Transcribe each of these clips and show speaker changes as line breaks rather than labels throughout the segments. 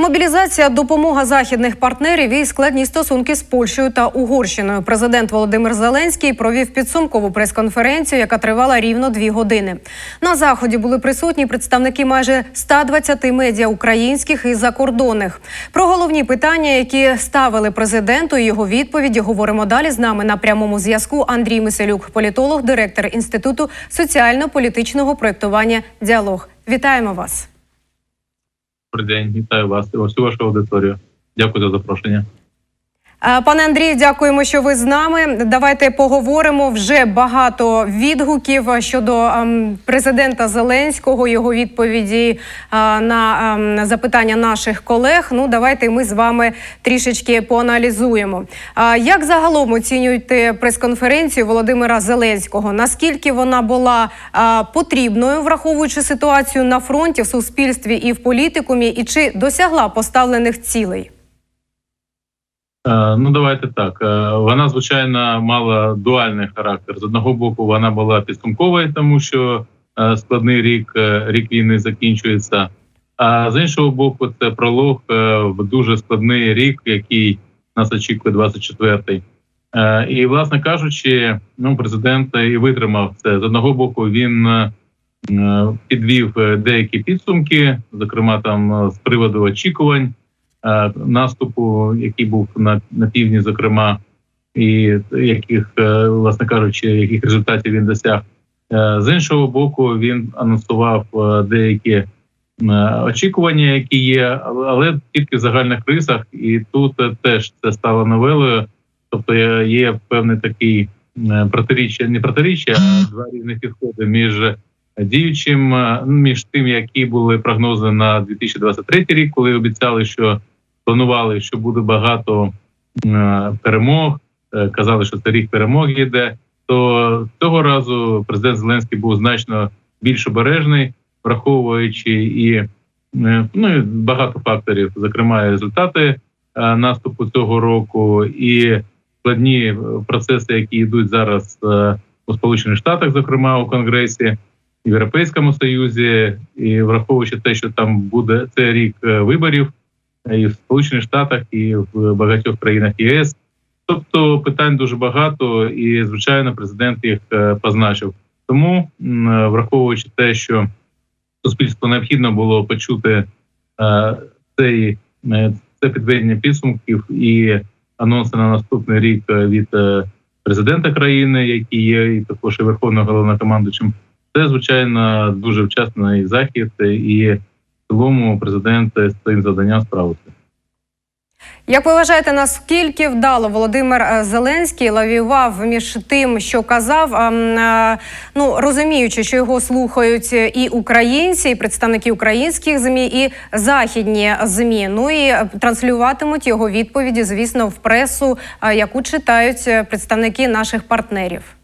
Мобілізація, допомога західних партнерів і складні стосунки з Польщею та Угорщиною. Президент Володимир Зеленський провів підсумкову прес-конференцію, яка тривала рівно дві години. На заході були присутні представники майже 120 медіа українських і закордонних. Про головні питання, які ставили президенту, і його відповіді говоримо далі. З нами на прямому зв'язку Андрій Миселюк, політолог, директор інституту соціально-політичного проєктування Діалог. Вітаємо вас.
Добрий день, вітаю вас і всю вашу аудиторію. Дякую за запрошення.
Е, Пане Андрію, дякуємо, що ви з нами. Давайте поговоримо вже багато відгуків щодо ем, президента Зеленського, його відповіді е, на ем, запитання наших колег. Ну, давайте ми з вами трішечки поаналізуємо. Е, Як загалом оцінюєте прес-конференцію Володимира Зеленського? Наскільки вона була е, потрібною, враховуючи ситуацію на фронті в суспільстві і в політикумі, і чи досягла поставлених цілей?
Е, Ну давайте так. Е, Вона звичайно мала дуальний характер. З одного боку, вона була підсумковою, тому що е, складний рік рік війни закінчується. А з іншого боку, це пролог в дуже складний рік, який нас очікує 24-й. Е, І, власне кажучи, ну президент і витримав це. З одного боку, він підвів деякі підсумки, зокрема там з приводу очікувань. Е, наступу, який був на, на півдні, зокрема, і яких, е, власне кажучи, яких результатів він досяг. Е, З іншого боку, він анонсував деякі очікування, які є, але- тільки в загальних рисах, і тут теж це стало новелою. Тобто є, певний такий протиріччя, не протиріччя, а два різних підходи між діючим, е, між тим, які були прогнози на 2023 рік, коли обіцяли, що планували, що буде багато е, перемог. е, Казали, що це рік перемог йде. То цього разу президент Зеленський був значно більш обережний, враховуючи і ну і багато факторів, зокрема результати наступу цього року, і складні процеси, які йдуть зараз у Сполучених Штатах, зокрема у Конгресі, Європейському Союзі, і враховуючи те, що там буде це рік е, виборів і в Сполучених Штатах, і в багатьох країнах ЄС. Тобто питань дуже багато, і звичайно, президент їх е, позначив. Тому, е, враховуючи те, що суспільству необхідно було почути е, цей е, це підведення підсумків і анонси на наступний рік е, від е, президента країни, який є, і також і верховним головнокомандуючим, це звичайно дуже вчасний захід, і в цілому президент з цим завданням справився.
Як ви вважаєте, наскільки вдало Володимир е, Зеленський лавівав між тим, що казав, е, ну розуміючи, що його слухають і українці, і представники українських змі, і західні змі. Ну і е, транслюватимуть його відповіді, звісно, в пресу, яку читають представники наших партнерів.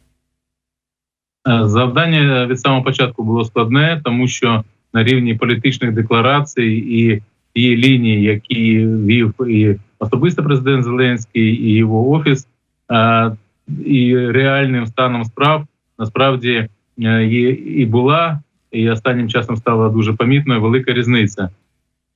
Е, Завдання від самого початку було складне, тому що на рівні політичних декларацій і тієї лінії, які вів і особисто президент Зеленський, і його офіс, е, і реальним станом справ насправді е, є і була, і останнім часом стала дуже помітною велика різниця.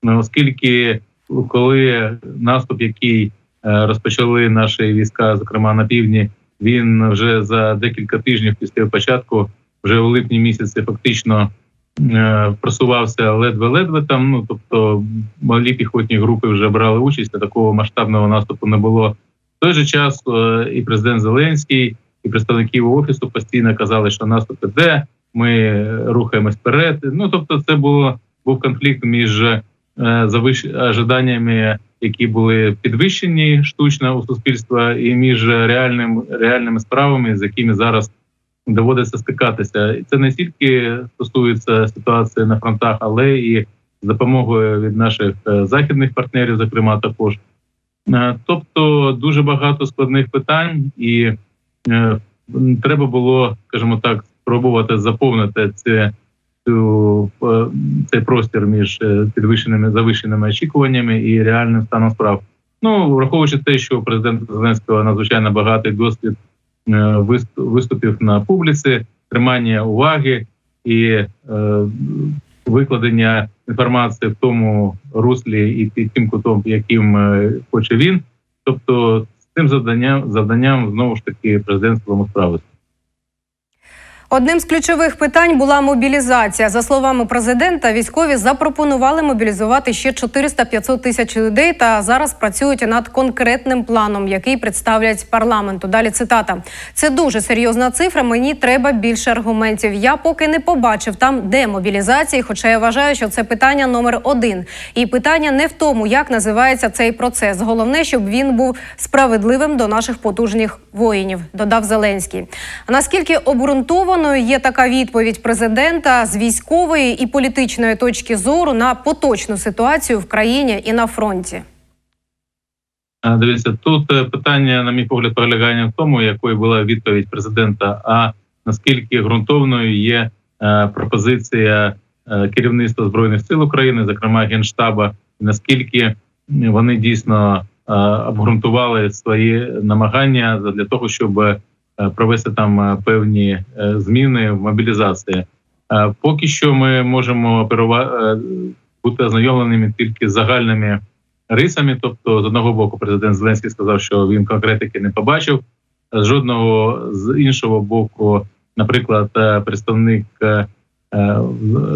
Ну, Оскільки коли наступ, який е, розпочали наші війська, зокрема на півдні, він вже за декілька тижнів після початку, вже у липні місяці, фактично е, просувався ледве-ледве там. Ну тобто малі піхотні групи вже брали участь, а такого масштабного наступу не було. В той же час е, і президент Зеленський, і представники офісу постійно казали, що наступ іде, ми рухаємось вперед. Ну тобто, це було був конфлікт між е, завиш ожиданнями, які були підвищені штучно у суспільства, і між реальним реальними справами, з якими зараз доводиться стикатися. І це не тільки стосується ситуації на фронтах, але і з допомогою від наших е, західних партнерів, зокрема, також. Е, Тобто дуже багато складних питань, і е, треба було, скажімо так, спробувати заповнити це цю е, цей простір між е, підвищеними завищеними очікуваннями і реальним станом справ. Ну враховуючи те, що у президента Зеленського надзвичайно багатий досвід е, виступів на публіці, тримання уваги і викладення інформації в тому руслі і під тим кутом, яким хоче він. Тобто, з цим завданням завданням знову ж таки президент справиться.
Одним з ключових питань була мобілізація. За словами президента, військові запропонували мобілізувати ще 400-500 тисяч людей. Та зараз працюють над конкретним планом, який представлять парламенту. Далі цитата: це дуже серйозна цифра. Мені треба більше аргументів. Я поки не побачив там демобілізації, хоча я вважаю, що це питання номер один. І питання не в тому, як називається цей процес. Головне, щоб він був справедливим до наших потужних воїнів. Додав Зеленський. Наскільки обґрунтовано є така відповідь президента з військової і політичної точки зору на поточну ситуацію в країні і на фронті?
Дивіться, тут е, питання, на мій погляд, полягає в тому, якою була відповідь президента, а наскільки ґрунтовною є е, пропозиція е, керівництва збройних сил України, зокрема генштаба, і наскільки вони дійсно обґрунтували свої намагання для того, щоб провести там е, певні е, зміни в мобілізації. Е, Поки що ми можемо оперувати бути ознайомленими тільки з загальними рисами. Тобто, з одного боку, президент Зеленський сказав, що він конкретики не побачив. З жодного з іншого боку, наприклад, е, представник е, е,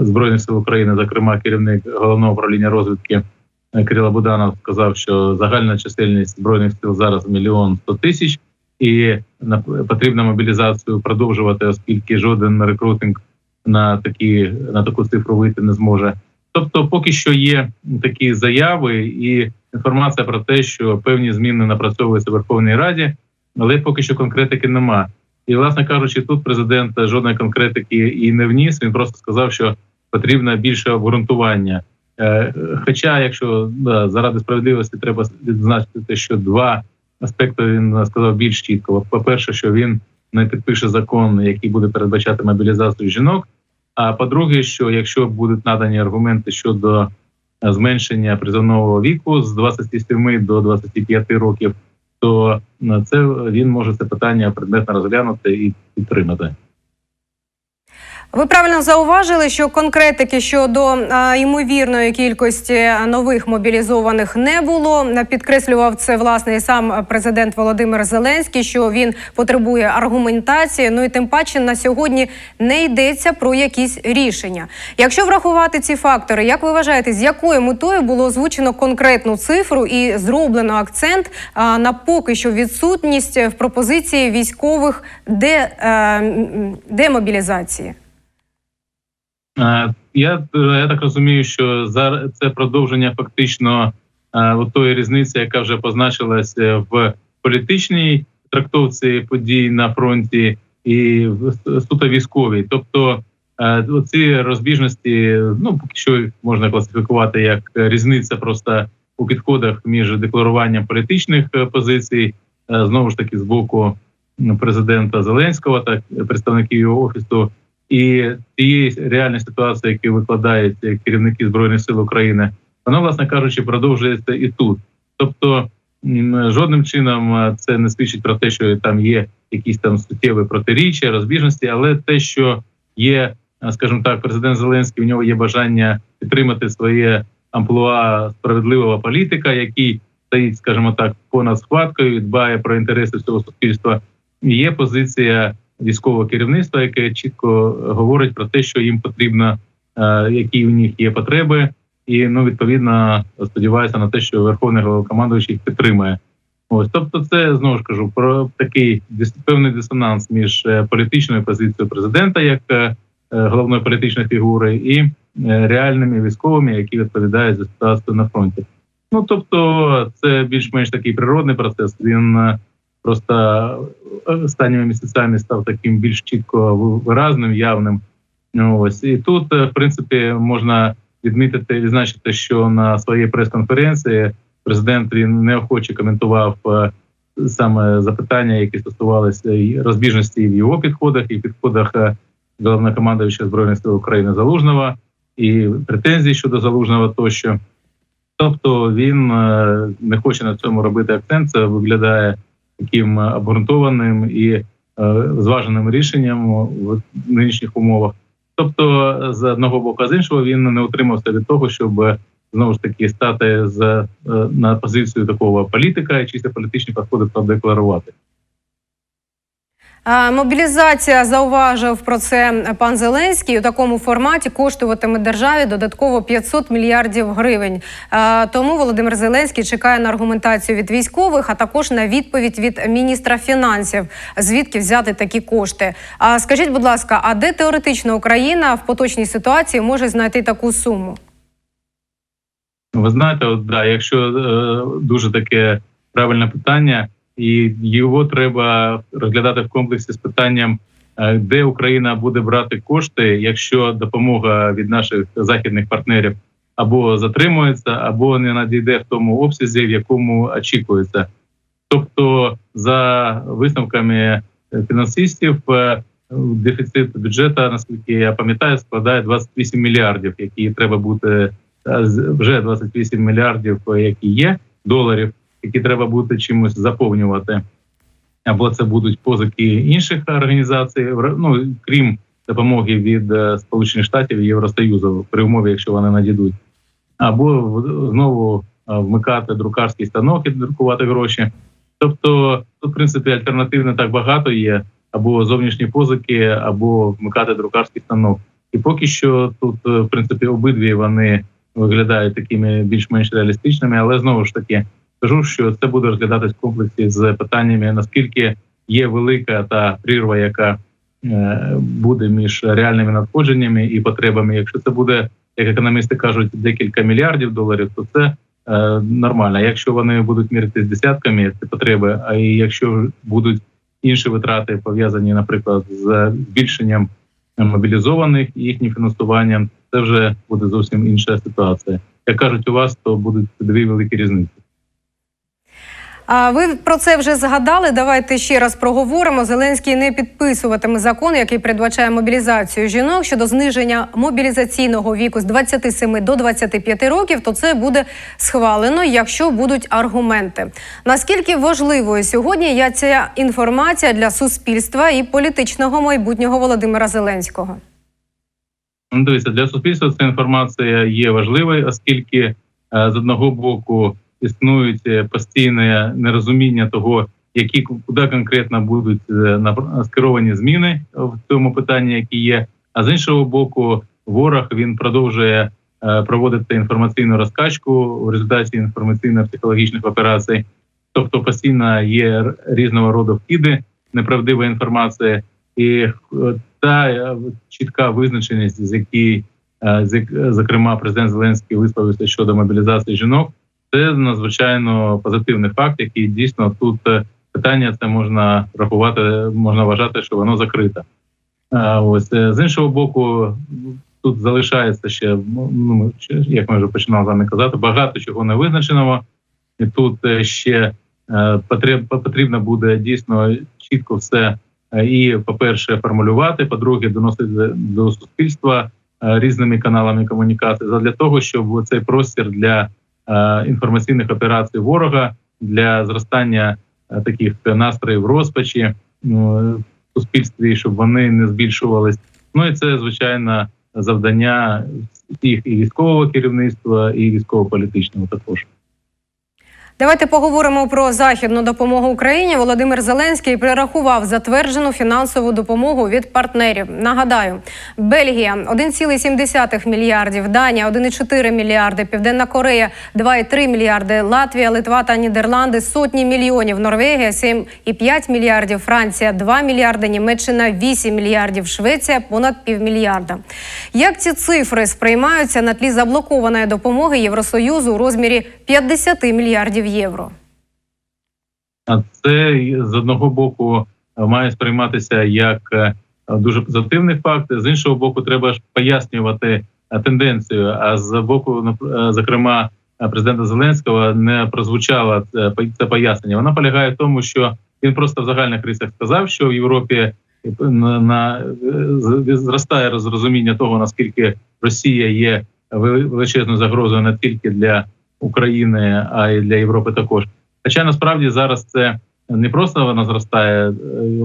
збройних сил України, зокрема керівник головного управління розвідки е, Кирило Буданов, сказав, що загальна чисельність збройних сил зараз мільйон сто тисяч, і потрібно мобілізацію продовжувати, оскільки жоден рекрутинг на такі на таку цифру вийти не зможе. Тобто, поки що є такі заяви і інформація про те, що певні зміни напрацьовуються в Верховній Раді, але поки що конкретики нема. І, власне кажучи, тут президент жодної конкретики і не вніс. Він просто сказав, що потрібно більше обґрунтування. Е, Хоча, якщо да, заради справедливості треба відзначити, що два аспекти він сказав більш чітко. По перше, що він не підпише закон, який буде передбачати мобілізацію жінок. А по-друге, що якщо будуть надані аргументи щодо е, зменшення призовного віку з 27 до 25 років, то на це він може це питання предметно розглянути і підтримати.
Ви правильно зауважили, що конкретики щодо а, ймовірної кількості нових мобілізованих не було. Підкреслював це власне і сам президент Володимир Зеленський, що він потребує аргументації. Ну і тим паче на сьогодні не йдеться про якісь рішення. Якщо врахувати ці фактори, як ви вважаєте, з якою метою було озвучено конкретну цифру і зроблено акцент а, на поки що відсутність в пропозиції військових де, а, демобілізації?
Е, Я я так розумію, що зараз це продовження фактично е, тої різниці, яка вже позначилася в політичній трактовці подій на фронті і в суто військовій. Тобто е, ці розбіжності, ну поки що можна класифікувати як різниця просто у підходах між декларуванням політичних позицій, знову ж таки з боку президента Зеленського та представників його офісу і тієї реальної ситуації, які викладають керівники збройних сил України, воно, власне кажучи, продовжується і тут. Тобто жодним чином це не свідчить про те, що там є якісь там суттєві протиріччя, розбіжності, але те, що є, скажімо так, президент Зеленський, в нього є бажання підтримати своє амплуа справедливого політика, який стоїть, скажімо так, понад схваткою, дбає про інтереси всього суспільства. Є позиція військового керівництва, яке чітко говорить про те, що їм потрібно, е, які в них є потреби, і ну відповідно сподіваюся на те, що верховний головнокомандуючий їх підтримує. Ось тобто, це знову ж кажу про такий певний дисонанс між е, політичною позицією президента як е, головної політичної фігури і реальними військовими, які відповідають за ситуацію на фронті. Ну тобто, це більш-менш такий природний процес. Він просто останніми місяцями став таким більш чітко виразним, явним. Ось і тут, в принципі, можна відмітити, відзначити, що на своїй прес-конференції президент він неохоче коментував саме запитання, які стосувалися і розбіжності в його підходах, і підходах головнокомандуючого збройних сил України Залужного, і претензії щодо залужного тощо. Тобто він не хоче на цьому робити акцент. Це виглядає таким обґрунтованим і зваженим рішенням в нинішніх умовах. Тобто, з одного боку, а з іншого він не утримався від того, щоб е, знову ж таки стати з е, на позицію такого політика і чисто політичні підходи продекларувати.
Мобілізація зауважив про це пан Зеленський. У такому форматі коштуватиме державі додатково 500 мільярдів гривень. Тому Володимир Зеленський чекає на аргументацію від військових, а також на відповідь від міністра фінансів, звідки взяти такі кошти. А скажіть, будь ласка, а де теоретично Україна в поточній ситуації може знайти таку суму?
Ви знаєте, от, да, якщо е, дуже таке правильне питання, і його треба розглядати в комплексі з питанням, е, де Україна буде брати кошти, якщо допомога від наших західних партнерів або затримується, або не надійде в тому обсязі, в якому очікується. Тобто, за висновками фінансистів, е, дефіцит бюджету, наскільки я пам'ятаю, складає 28 мільярдів, які треба бути е, вже 28 мільярдів, е, які є доларів, які треба буде чимось заповнювати. Або це будуть позики інших організацій, ну крім допомоги від е, Сполучених Штатів і Євросоюзу при умові, якщо вони надійдуть, або знову е, вмикати друкарський станок і друкувати гроші. Тобто, тут, в принципі, альтернатив не так багато є, або зовнішні позики, або вмикати друкарський станок. І поки що тут, е, в принципі, обидві вони виглядають такими більш-менш реалістичними, але знову ж таки кажу, що це буде розглядатись в комплексі з питаннями, наскільки є велика та прірва, яка е, буде між реальними надходженнями і потребами. Якщо це буде, як економісти кажуть, декілька мільярдів доларів, то це е, нормально. Якщо вони будуть мірити з десятками ці потреби, а і якщо будуть інші витрати пов'язані, наприклад, з збільшенням мобілізованих і їхнім фінансуванням, це вже буде зовсім інша ситуація. Як кажуть у вас, то будуть дві великі різниці.
А ви про це вже згадали. Давайте ще раз проговоримо. Зеленський не підписуватиме закон, який передбачає мобілізацію жінок щодо зниження мобілізаційного віку з 27 до 25 років. То це буде схвалено, якщо будуть аргументи. Наскільки важливою сьогодні є ця інформація для суспільства і політичного майбутнього Володимира Зеленського?
Ну, дивіться, для суспільства ця інформація є важливою, оскільки е, з одного боку існують е, постійне нерозуміння того, які куди конкретно будуть е, скеровані зміни в цьому питанні, які є. А з іншого боку, ворог він продовжує е, проводити інформаційну розкачку в результаті інформаційно-психологічних операцій. Тобто постійно є різного роду вкиди, неправдива інформація, і е, та е, чітка визначеність, з якій е, зокрема президент Зеленський висловився щодо мобілізації жінок. Це надзвичайно позитивний факт, який дійсно тут е, питання це можна рахувати, можна вважати, що воно закрите. Ось е, з іншого боку, тут залишається ще ну як ми вже починали з вами казати, багато чого не визначеного, і тут е, ще потрібно буде дійсно чітко все і, по-перше, формулювати, по-друге, доносити до суспільства різними каналами комунікації для того, щоб цей простір для інформаційних операцій ворога для зростання е, таких настроїв розпачі ну, в суспільстві, щоб вони не збільшувались. Ну і це звичайно завдання всіх і військового керівництва, і військово-політичного також.
Давайте поговоримо про західну допомогу Україні. Володимир Зеленський перерахував затверджену фінансову допомогу від партнерів. Нагадаю, Бельгія 1,7 мільярдів, Данія 1,4 мільярди, Південна Корея 2,3 мільярди, Латвія, Литва та Нідерланди сотні мільйонів, Норвегія 7,5 мільярдів, Франція 2 мільярди, Німеччина 8 мільярдів, Швеція понад півмільярда. Як ці цифри сприймаються на тлі заблокованої допомоги Євросоюзу у розмірі 50 мільярдів євро?
Це з одного боку має сприйматися як е, дуже позитивний факт. З іншого боку, треба ж пояснювати е, тенденцію. А з боку, е, зокрема, президента Зеленського не прозвучало це пояснення. Вона полягає в тому, що він просто в загальних рисах сказав, що в Європі на, зростає розуміння того, наскільки Росія є величезною загрозою не тільки для України, а й для Європи також. Хоча насправді зараз це не просто вона зростає, е,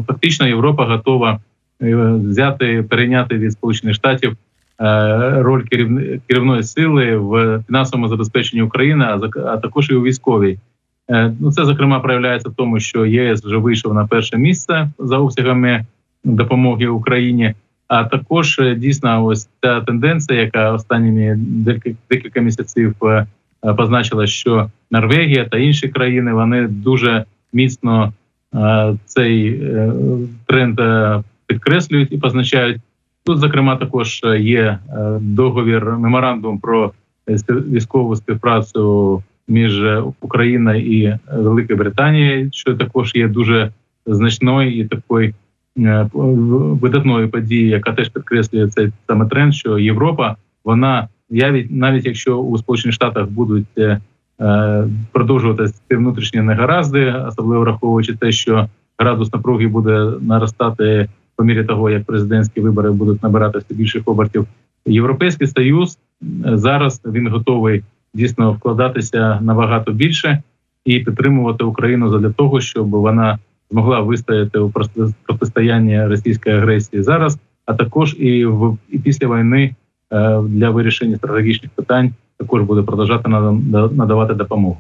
фактично Європа готова е, взяти перейняти від Сполучених Штатів е, роль керівної сили в фінансовому забезпеченні України, а також і у військовій. Ну, це зокрема проявляється в тому, що ЄС вже вийшов на перше місце за обсягами допомоги Україні. А також дійсно ось ця тенденція, яка останніми декілька, місяців позначила, що Норвегія та інші країни вони дуже міцно е, цей е, тренд е, підкреслюють і позначають. Тут, зокрема, також е, є е, договір меморандум про е, військову співпрацю між е, Україною і е, Великою Британією, що також є дуже значною і такою е, видатною подією, яка теж підкреслює цей саме тренд, що Європа вона навіть навіть якщо у Сполучених Штатах будуть е, е, продовжуватися ці внутрішні негаразди, особливо враховуючи те, що градус напруги буде наростати по мірі того, як президентські вибори будуть набирати все більших обертів. Європейський союз е, зараз він готовий дійсно вкладатися набагато більше і підтримувати Україну для того, щоб вона змогла вистояти у проти- протистоянні російської агресії зараз, а також і в і після війни для вирішення стратегічних питань також буде продовжати нада- надавати допомогу.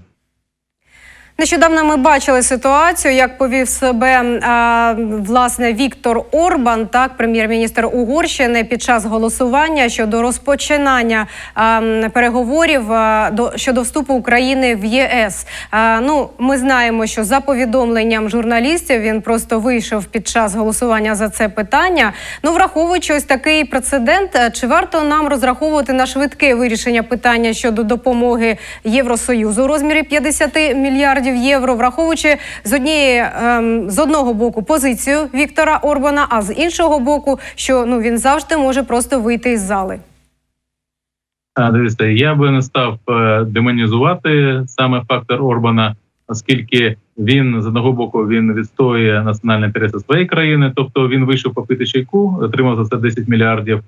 Нещодавно ми бачили ситуацію, як повів себе а, власне Віктор Орбан, так прем'єр-міністр Угорщини, під час голосування щодо розпочинання а, переговорів а, до щодо вступу України в ЄС. А, ну, ми знаємо, що за повідомленням журналістів він просто вийшов під час голосування за це питання. Ну, враховуючи ось такий прецедент, е, чи варто нам розраховувати на швидке вирішення питання щодо допомоги Євросоюзу у розмірі 50 мільярдів євро, враховуючи з однієї ем, з одного боку позицію Віктора Орбана, а з іншого боку, що ну він завжди може просто вийти із зали.
А, Дивіться, я би не став е, демонізувати саме фактор Орбана, оскільки він з одного боку він відстоює національні інтереси своєї країни, тобто він вийшов попити чайку, отримав за це 10 мільярдів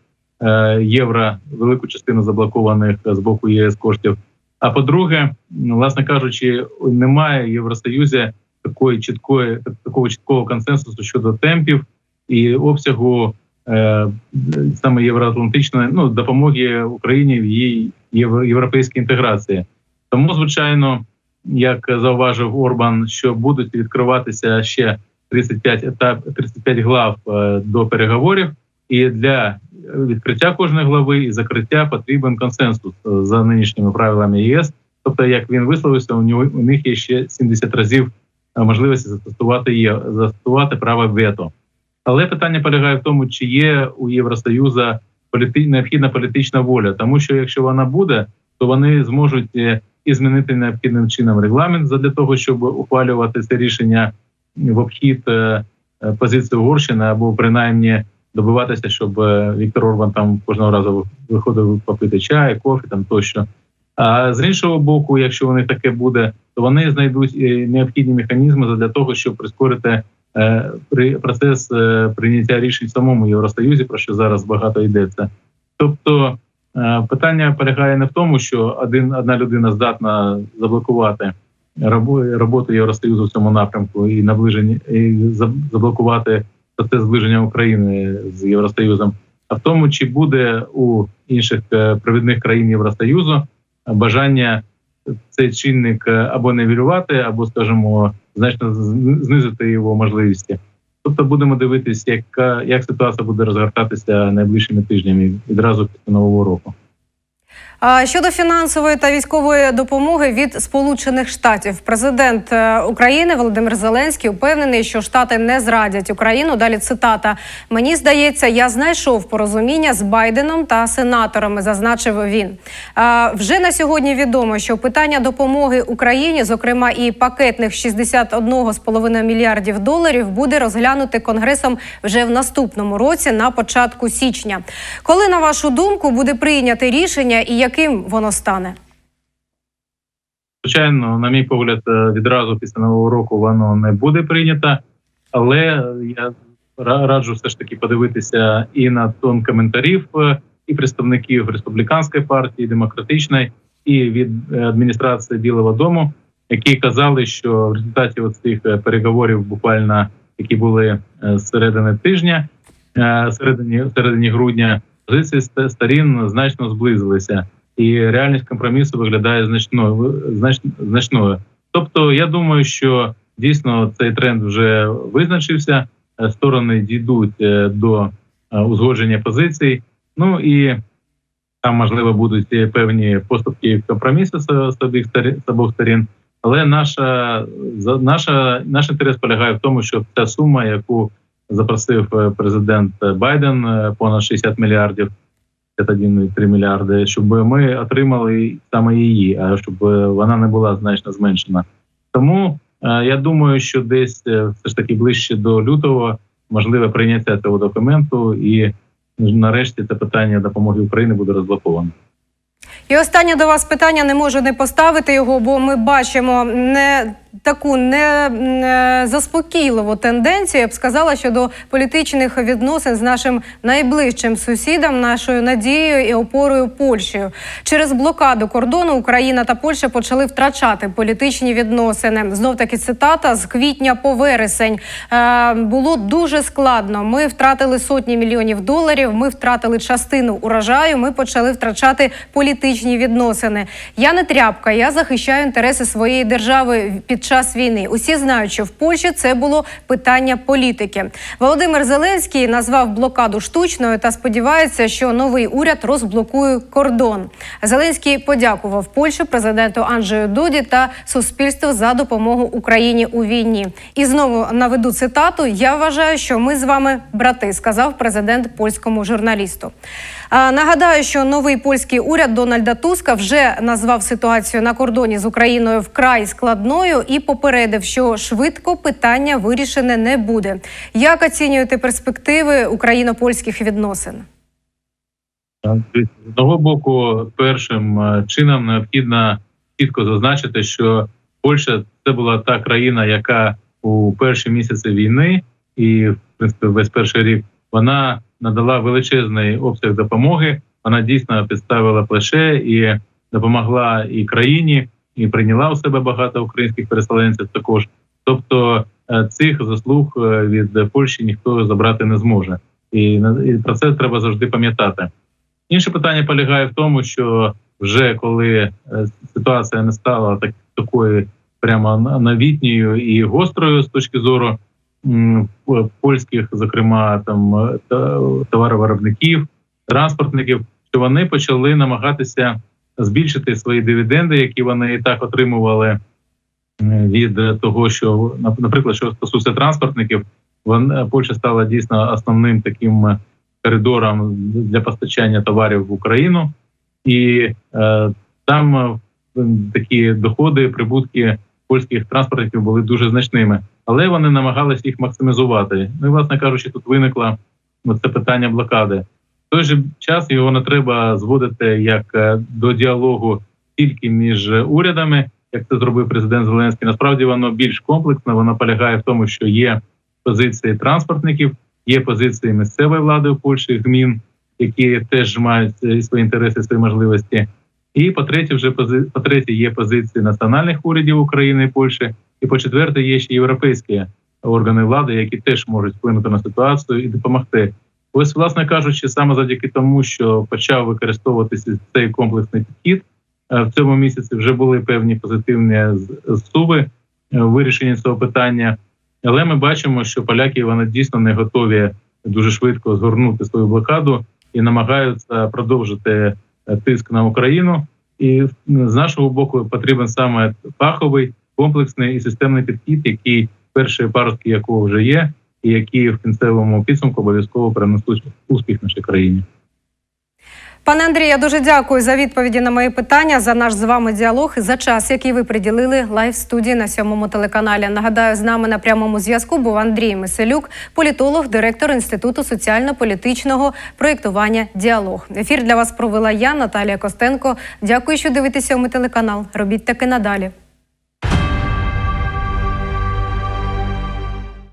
е, євро, велику частину заблокованих з боку ЄС коштів. А по-друге, власне кажучи, немає в Євросоюзі такої чіткої такого чіткого консенсусу щодо темпів і обсягу е, саме євроатлантичної ну допомоги Україні в її євро- європейській інтеграції. Тому, звичайно, як зауважив Орбан, що будуть відкриватися ще 35 етап, 35 глав е, до переговорів, і для відкриття кожної глави і закриття потрібен консенсус е, за нинішніми правилами ЄС. Тобто, як він висловився, у нього у них є ще 70 разів е, можливості застосувати є застосувати право вето. Але питання полягає в тому, чи є у Євросоюзу політи... необхідна політична воля, тому що якщо вона буде, то вони зможуть е, і змінити необхідним чином регламент для того, щоб ухвалювати це рішення в обхід позиції Угорщини або принаймні добиватися, щоб е, Віктор Орбан там кожного разу виходив попити чай, кофе там тощо. А з іншого боку, якщо них таке буде, то вони знайдуть е, необхідні механізми для того, щоб прискорити е, процес прийняття рішень в самому Євросоюзі, про що зараз багато йдеться. Тобто питання полягає не в тому, що один одна людина здатна заблокувати роботу Євросоюзу в цьому напрямку і наближення і заблокувати процес зближення України з Євросоюзом, а в тому, чи буде у інших е, провідних країн Євросоюзу бажання цей чинник е, або нивелювати, або, скажімо, значно знизити його можливості. Тобто будемо дивитись, яка як ситуація буде розгортатися найближчими тижнями відразу після нового року.
Щодо фінансової та військової допомоги від Сполучених Штатів, президент е, України Володимир Зеленський впевнений, що Штати не зрадять Україну. Далі цитата: Мені здається, я знайшов порозуміння з Байденом та сенаторами, зазначив він. Вже на сьогодні відомо, що питання допомоги Україні, зокрема і пакетних 61,5 мільярдів доларів, буде розглянути конгресом вже в наступному році, на початку січня. Коли на вашу думку буде прийняте рішення і яким воно стане?
Звичайно, на мій погляд, е, відразу після нового року воно не буде прийнято, але я ра- раджу все ж таки подивитися і на тон коментарів е, і представників республіканської партії, демократичної, і від е, адміністрації Білого Дому, які казали, що в результаті цих переговорів, буквально які були середини тижня, середині середині грудня, позиції сторін значно зблизилися, і реальність компромісу виглядає значною знач, значною. Тобто, я думаю, що дійсно цей тренд вже визначився. е, Сторони дійдуть е, до е, узгодження позицій. Ну і там можливо будуть певні поступки і компроміси з, обох сторін. Але наша наша наш інтерес полягає в тому, щоб ця сума, яку запросив президент Байден, понад 60 мільярдів, 51,3 мільярди, щоб ми отримали саме її, а щоб вона не була значно зменшена. Тому е, я думаю, що десь е, все ж таки ближче до лютого можливе прийняття цього документу, і нарешті це питання допомоги Україні буде розблоковано.
І останнє до вас питання не можу не поставити його, бо ми бачимо не таку не, заспокійливу тенденцію. Я б сказала щодо політичних відносин з нашим найближчим сусідом, нашою надією і опорою Польщею. Через блокаду кордону Україна та Польща почали втрачати політичні відносини. Знов таки цитата з квітня по вересень е, було дуже складно. Ми втратили сотні мільйонів доларів. Ми втратили частину урожаю. Ми почали втрачати політичні відносини. Я не тряпка, я захищаю інтереси своєї держави під час війни. Усі знають, що в Польщі це було питання політики. Володимир Зеленський назвав блокаду штучною та сподівається, що новий уряд розблокує кордон. Зеленський подякував Польщі, президенту Анджею Дуді та суспільству за допомогу Україні у війні. І знову наведу цитату: Я вважаю, що ми з вами брати, сказав президент польському журналісту. А, Нагадаю, що новий польський уряд Дональда Туска вже назвав ситуацію на кордоні з Україною вкрай складною і попередив, що швидко питання вирішене не буде. Як оцінюєте перспективи україно-польських відносин?
З одного боку, першим е, чином необхідно чітко зазначити, що Польща це була та країна, яка у перші місяці війни і весь перший рік вона надала величезний обсяг допомоги. Вона дійсно підставила плече і допомогла і країні, і прийняла у себе багато українських переселенців. Також, тобто е, цих заслуг е, від Польщі ніхто забрати не зможе, і про це треба завжди пам'ятати. Інше питання полягає в тому, що вже коли е, ситуація не стала так такою прямо новітньою і гострою з точки зору польських, зокрема там товаровиробників, транспортників, що вони почали намагатися збільшити свої дивіденди, які вони і так отримували е, від того, що нап- наприклад, що стосується транспортників, вон Польща стала дійсно основним таким е, коридором для постачання товарів в Україну, і е, там е, такі доходи, прибутки польських транспортників були дуже значними, але вони намагалися їх максимізувати. Ну і власне кажучи, тут виникло це питання блокади. В той же час його не треба зводити як е, до діалогу тільки між урядами, як це зробив президент Зеленський. Насправді воно більш комплексне. Воно полягає в тому, що є позиції транспортників, є позиції місцевої влади у Польщі, гмін, які теж мають е, свої інтереси, свої можливості. І по третє, вже по третє, є позиції національних урядів України і Польщі. І по четверте, є ще європейські органи влади, які теж можуть вплинути на ситуацію і допомогти. Ось, власне кажучи, саме завдяки тому, що почав використовуватися цей комплексний підхід, е, в цьому місяці вже були певні позитивні зсуви е, в вирішенні цього питання. Але ми бачимо, що поляки вони дійсно не готові дуже швидко згорнути свою блокаду і намагаються продовжити е, тиск на Україну. І з нашого боку потрібен саме фаховий, комплексний і системний підхід, який перші паростки якого вже є, і які в кінцевому підсумку обов'язково принесуть успіх нашій країні.
Пане Андрію, я дуже дякую за відповіді на мої питання, за наш з вами діалог і за час, який ви приділили лайв студії на сьомому телеканалі. Нагадаю, з нами на прямому зв'язку був Андрій Миселюк, політолог, директор інституту соціально-політичного проєктування Діалог. Ефір для вас провела я, Наталія Костенко. Дякую, що дивитеся сьомий телеканал. Робіть таки надалі.